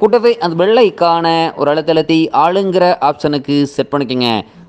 கூட்டத்தை அந்த வெள்ளைக்கான ஒரு அழுத்தழுத்தி ஆளுங்கிற ஆப்ஷனுக்கு செட் பண்ணிக்கோங்க.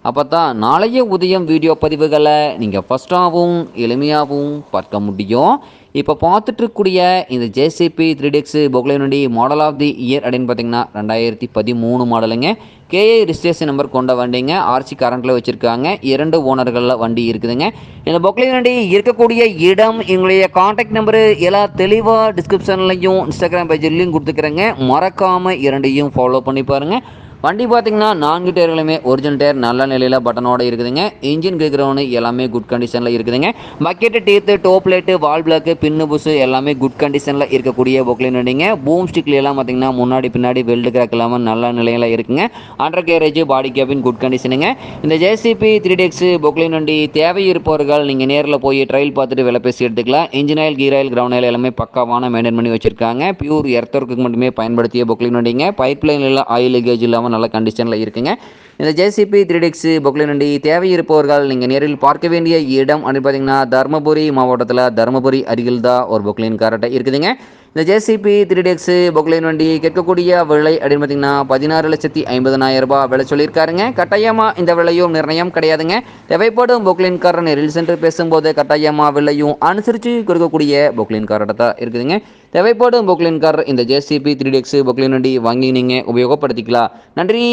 அப்போ தான் நாளைய உதயம் வீடியோ பதிவுகளை நீங்கள் ஃபஸ்ட்டாகவும் எளிமையாகவும் பார்க்க முடியும். இப்போ பார்த்துட்ருக்கூடிய இந்த ஜேசிபி த்ரீ டிஎக்ஸ் பொக்லைனுடி மாடல் ஆஃப் தி இயர் அப்படின்னு பார்த்தீங்கன்னா ரெண்டாயிரத்தி பதிமூணு மாடலுங்க கேஏ ரிஜிஸ்ட்ரேஷன் நம்பர் கொண்ட வண்டிங்க. ஆர்சி கரண்ட்டில் வச்சுருக்காங்க. இரண்டு ஓனர்களில் வண்டி இருக்குதுங்க. இந்த பொக்லைன் வண்டி இருக்கக்கூடிய இடம் எங்களுடைய காண்டாக்ட் நம்பரு எல்லா தெளிவாக டிஸ்கிரிப்ஷன்லையும் இன்ஸ்டாகிராம் பேஜ்லையும் கொடுத்துக்கிறேங்க. மறக்காமல் இரண்டையும் ஃபாலோ பண்ணி பாருங்கள் வண்டி பார்த்தீங்கன்னா நான்கு டயர்களுமே ஒரிஜினல் டயர். நல்ல நிலையில் பட்டனோட இருக்குதுங்க. இன்ஜின் கிரவுண்டு எல்லாமே குட் கண்டிஷனில் இருக்குதுங்க. Bucket teeth top light wall block pin push எல்லாமே குட் கண்டிஷனில் இருக்கக்கூடிய பொக்லின் வண்டிங்க பூம் ஸ்டிக்ல எல்லாம் பார்த்தீங்கன்னா முன்னாடி பின்னாடி வெல்டு கிராக் இல்லாமல் நல்ல நிலையில் இருக்குங்க. Under carriage body cabin good கண்டிஷனுங்க இந்த ஜேசிபி த்ரீ டெக்ஸ் பொக்லின் வண்டி தேவை இருப்பவர்கள் நீங்கள் நேரில் போய் ட்ரையல் பார்த்துட்டு விலை பேசி எடுத்துக்கலாம். Engine oil gear oil ground oil எல்லாமே பக்காவான மெயின்டைன் பண்ணி வச்சிருக்காங்க. பியூர் எர்த்தருக்கு மட்டுமே பயன்படுத்திய பொக்லின் வண்டிங்க பைப் லைனில் ஆயில் லீக்கேஜ் இல்லாமல் நல்ல கண்டிஷனில் இருக்குங்க. இந்த ஜேசிபி த்ரீ டெக்ஸ் பொக்லின் வண்டி தேவை இருப்பவர்கள் நீங்கள் நேரில் பார்க்க வேண்டிய இடம் அப்படின்னு பார்த்தீங்கன்னா தருமபுரி மாவட்டத்தில் தருமபுரி அருகில் தான் ஒரு பொக்லின் காரட்டை இருக்குதுங்க. இந்த ஜேசிபி த்ரீ டெக்ஸு பொக்லைன் வண்டி கேட்கக்கூடிய விலை அப்படின்னு பார்த்தீங்கன்னா பதினாறு லட்சத்தி ஐம்பதனாயிரம் ரூபாய் விலை சொல்லியிருக்காருங்க. கட்டாயமாக இந்த விலையும் நிர்ணயம் கிடையாதுங்க. தேவைப்படும் பொக்லைன் காரர் நேரில் சென்று பேசும்போது கட்டாயமாக விலையும் அனுசரித்து கொடுக்கக்கூடிய பொக்லைன் காரட்டை தான் இருக்குதுங்க. தேவைப்படும் பொக்லைன் கார் இந்த ஜேசிபி த்ரீ டெக்ஸு பொக்லைன் வண்டி வாங்கி நீங்கள் உபயோகப்படுத்திக்கலாம். நன்றி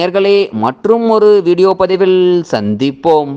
நேர்களே. மற்றும் ஒரு வீடியோ பதிவில் சந்திப்போம்.